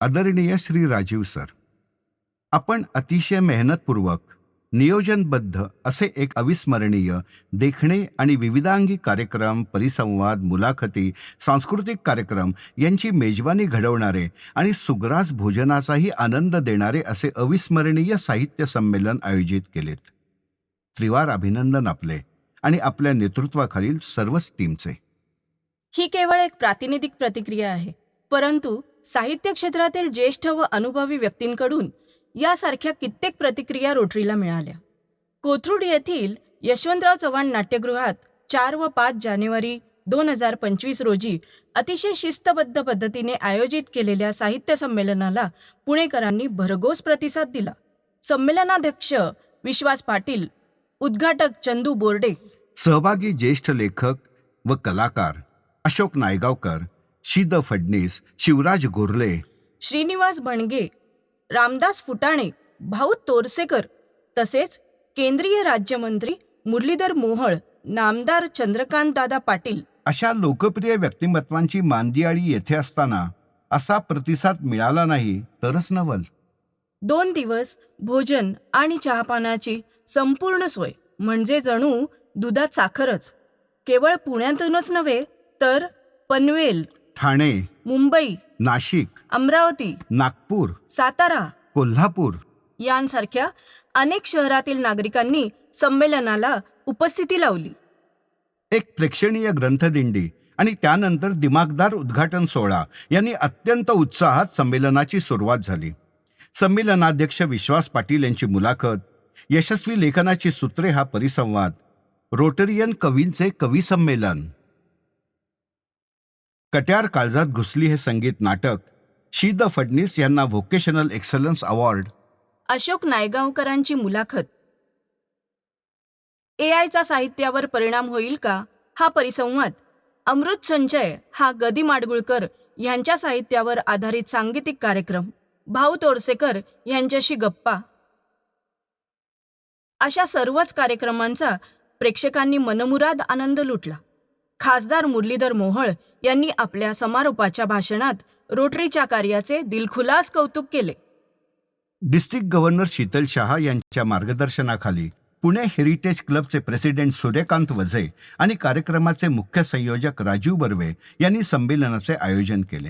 आदरणीय श्री राजीव सर आपण अतिशय मेहनतपूर्वक नियोजनबद्ध असे एक अविस्मरणीय देखणे आणि विविधांगी कार्यक्रम परिसंवाद मुलाखती सांस्कृतिक कार्यक्रम यांची मेजवानी घडवणारे आणि सुग्रास भोजनाचाही आनंद देणारे असे अविस्मरणीय साहित्य संमेलन आयोजित केलेत. त्रिवार अभिनंदन आपले आणि आपल्या नेतृत्वाखालील सर्वच टीमचे ही केवळ एक प्रातिनिधिक प्रतिक्रिया आहे परंतु साहित्य क्षेत्रातील ज्येष्ठ व अनुभवी व्यक्तींकडून यासारख्या कित्येक प्रतिक्रिया रोटरीला मिळाल्या. कोथरूड येथील यशवंतराव चव्हाण नाट्यगृहात चार व पाच जानेवारी दोन हजार पंचवीस रोजी अतिशय शिस्तबद्ध पद्धतीने आयोजित केलेल्या साहित्य संमेलनाला पुणेकरांनी भरघोस प्रतिसाद दिला. संमेलनाध्यक्ष विश्वास पाटील उद्घाटक चंदू बोर्डे सहभागी ज्येष्ठ लेखक व कलाकार अशोक नायगावकर शीद फडणीस शिवराज गोरले. श्रीनिवास भणगे रामदास फुटाणे भाऊ तोरसेकर तसेच केंद्रीय राज्यमंत्री मुरलीधर मोहळ नामदार चंद्रकांतदादा पाटील. अशा लोकप्रिय व्यक्तिमत्वांची मांदियाळी येथे असताना असा प्रतिसाद मिळाला नाही तरच नवल. दोन दिवस भोजन आणि चहापानाची संपूर्ण सोय म्हणजे जणू दुधात साखरच. केवळ पुण्यातूनच नव्हे तर पनवेल ठाणे मुंबई नाशिक अमरावती नागपूर सातारा कोल्हापूर यांसारख्या अनेक शहरातील नागरिकांनी संमेलनाला उपस्थिती लावली. एक प्रेक्षणीय ग्रंथदिंडी आणि त्यानंतर दिमागदार उद्घाटन सोहळा यांनी अत्यंत उत्साहात संमेलनाची सुरुवात झाली. संमेलनाध्यक्ष विश्वास पाटील यांची मुलाखत यशस्वी लेखनाची सूत्रे हा परिसंवाद रोटरियन कवींचे कवी संमेलन. कट्यार काळजात घुसली हे संगीत नाटक शीद फडणीस यांना व्होकेशनल एक्सलन्स अवॉर्ड अशोक नायगावकरांची मुलाखत. एआयचा साहित्यावर परिणाम होईल का? हा परिसंवाद. अमृत संचय हा गदी माडगुळकर यांच्या साहित्यावर आधारित सांगीतिक कार्यक्रम. भाऊ तोरसेकर यांच्याशी गप्पा. अशा सर्वच कार्यक्रमांचा प्रेक्षकांनी मनमुराद आनंद लुटला. खासदार मुरलीधर मोहळ यांनी आपल्या समारोपाच्या भाषणात रोटरीच्या कार्याचे दिलखुलास कौतुक केले. डिस्ट्रिक्ट गव्हर्नर शीतल शहा यांच्या मार्गदर्शनाखाली पुणे हेरिटेज क्लबचे प्रेसिडेंट सूर्यकांत वझे आणि कार्यक्रमाचे मुख्य संयोजक राजीव बर्वे यांनी संमेलनाचे आयोजन केले.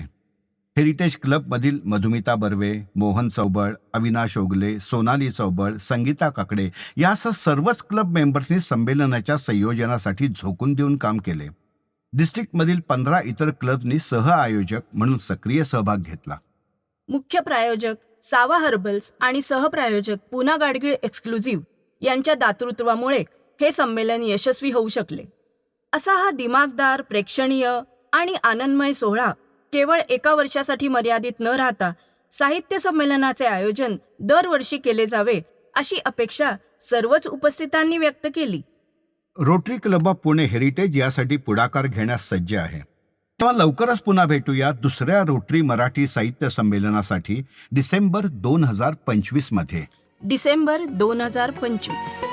हेरिटेज क्लबमधील मधुमिता बर्वे मोहन चौबळ अविनाश ओगले सोनाली चौबळ संगीता काकडे यासह सर्वच क्लब मेंबर्सनी संमेलनाच्या संयोजनासाठी झोकून देऊन काम केले. डिस्ट्रिक्टमधील पंधरा इतर क्लबनी सह आयोजक म्हणून सक्रिय सहभाग घेतला. मुख्य प्रायोजक सावा हर्बल्स आणि सहप्रायोजक पुना गाडगीळ एक्सक्लुझिव्ह यांच्या दातृत्वामुळे हे संमेलन यशस्वी होऊ शकले. असा हा दिमागदार प्रेक्षणीय आणि आनंदमय सोहळा केवळ एका वर्षासाठी मर्यादित न राहता साहित्य संमेलनाचे आयोजन दरवर्षी केले जावे अशी अपेक्षा सर्वच उपस्थितांनी व्यक्त केली. Rotary club of Pune heritage यासाठी पुढाकार घेण्यास सज्ज आहे. तेव्हा लवकरच पुन्हा भेटूया दुसऱ्या रोटरी मराठी साहित्य संमेलनासाठी डिसेंबर दोन हजार पंचवीसमध्ये. डिसेंबर दोन हजार पंचवीस.